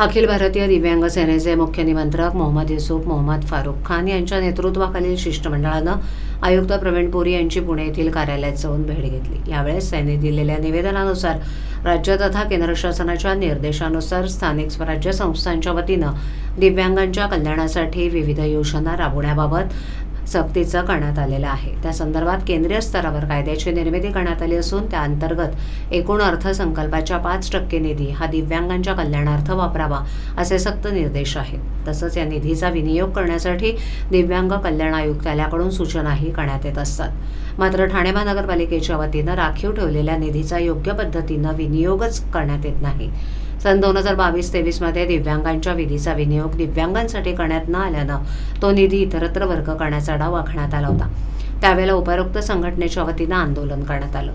अखिल भारतीय दिव्यांग सेनेचे मुख्य निमंत्रक मोहम्मद युसुफ मोहम्मद फारुख खान यांच्या नेतृत्वाखालील शिष्टमंडळानं आयुक्त प्रवीण पुरी यांची पुणे येथील कार्यालयात जाऊन भेट घेतली. यावेळेस त्यांनी दिलेल्या निवेदनानुसार राज्य तथा केंद्र शासनाच्या निर्देशानुसार स्थानिक स्वराज्य संस्थांच्या वतीनं दिव्यांगांच्या कल्याणासाठी विविध योजना राबवण्याबाबत सक्तीचं करण्यात आलेलं आहे. त्या संदर्भात केंद्रीय स्तरावर कायद्याची निर्मिती करण्यात आली असून त्या अंतर्गत एकूण अर्थसंकल्पाच्या पाच टक्के निधी हा दिव्यांगांच्या कल्याणार्थ वापरावा असे सक्त निर्देश आहेत. तसंच या निधीचा विनियोग करण्यासाठी दिव्यांग कल्याण आयुक्तालयाकडून सूचनाही करण्यात येत असतात. मात्र ठाणे महानगरपालिकेच्या वतीनं राखीव ठेवलेल्या निधीचा योग्य पद्धतीनं विनियोगच करण्यात येत नाही. सन दोन हजार बावीस तेवीसमध्ये दिव्यांगांच्या विधीचा विनियोग दिव्यांगांसाठी करण्यात न आल्यानं तो निधी इतरत्र वर्ग करण्याचा डाव आखण्यात आला होता. त्यावेळेला उपरोक्त संघटनेच्या वतीनं आंदोलन करण्यात आलं.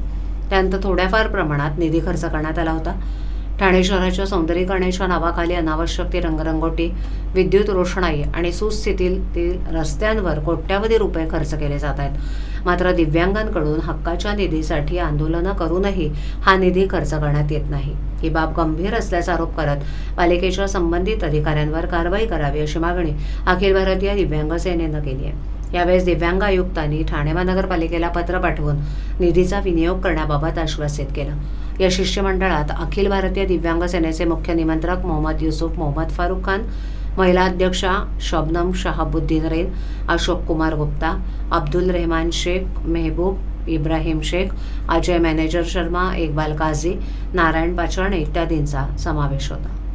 त्यानंतर थोड्याफार प्रमाणात निधी खर्च करण्यात आला होता. ठाणे शहराच्या सौंदर्यीकरणाच्या नावाखाली अनावश्यक ती रंगरंगोटी विद्युत रोषणाई आणि सुस्थितीतील रस्त्यांवर कोट्यावधी रुपये खर्च केले जात आहेत. मात्र दिव्यांगांकडून हक्काच्या निधीसाठी आंदोलनं करूनही हा निधी खर्च करण्यात येत नाही. ही बाब गंभीर असल्याचा आरोप करत पालिकेच्या संबंधित अधिकाऱ्यांवर कारवाई करावी अशी मागणी अखिल भारतीय दिव्यांग सेनेनं केली आहे. यावेळेस दिव्यांग आयुक्तांनी ठाणे महानगरपालिकेला पत्र पाठवून निधीचा विनियोग करण्याबाबत आश्वासित केलं. या शिष्टमंडळात अखिल भारतीय दिव्यांग सेनेचे मुख्य निमंत्रक मोहम्मद युसुफ मोहम्मद फारुख खान महिला अध्यक्षा शबनम शहाबुद्दीन रेन अशोक कुमार गुप्ता अब्दुल रहमान शेख मेहबूब इब्राहिम शेख अजय मॅनेजर शर्मा इक्बाल काझी नारायण पाचरणे इत्यादींचा समावेश होता.